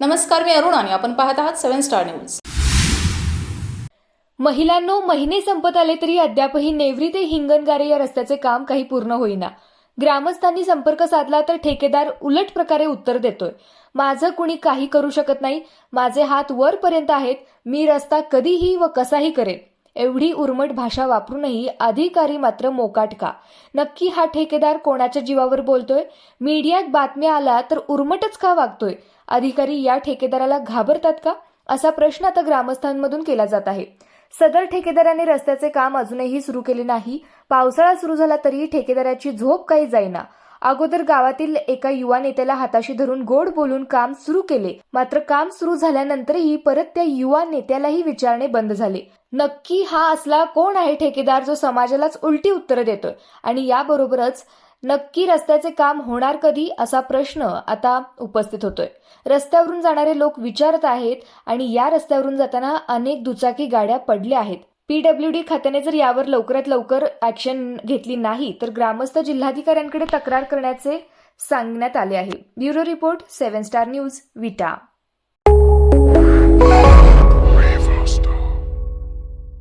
नमस्कार मी अरुण आणि आपण पाहत आहात सेव्हन स्टार न्यूज. महिलांनो महिने संपत आले तरी अद्यापही नेवरी ते हिंगणगारे या रस्त्याचे काम काही पूर्ण होईना. ग्रामस्थांनी संपर्क साधला तर ठेकेदार उलट प्रकारे उत्तर देतोय. माझं कुणी काही करू शकत नाही. माझे हात वरपर्यंत आहेत. मी रस्ता कधीही व कसाही करेन. एवढी उर्मट भाषा वापरूनही अधिकारी मात्र मोकाट का? नक्की हा ठेकेदार कोणाच्या जीवावर बोलतोय? मीडियात बातम्या आला तर उर्मटच का वागतोय? अधिकारी या ठेकेदाराला घाबरतात का? असा प्रश्न आता ग्रामस्थांमधून केला जात आहे. सदर ठेकेदाराने रस्त्याचे काम अजूनही सुरू केले नाही. पावसाळा सुरू झाला तरी ठेकेदाराची झोप काही जाईना. अगोदर गावातील एका युवा नेत्याला हाताशी धरून गोड बोलून काम सुरू केले. मात्र काम सुरू झाल्यानंतरही परत त्या युवा नेत्यालाही विचारणे बंद झाले. नक्की हा असला कोण आहे ठेकेदार जो समाजालाच उलटी उत्तरं देतोय? आणि याबरोबरच नक्की रस्त्याचे काम होणार कधी असा प्रश्न आता उपस्थित होतोय. रस्त्यावरून जाणारे लोक विचारत आहेत आणि या रस्त्यावरून जाताना अनेक दुचाकी गाड्या पडल्या आहेत. पीडब्ल्यूडी खात्याने जर यावर लवकरात लवकर ऍक्शन घेतली नाही तर ग्रामस्थ जिल्हाधिकाऱ्यांकडे तक्रार करण्याचे सांगण्यात आले आहे. Bureau report seven star news Vita.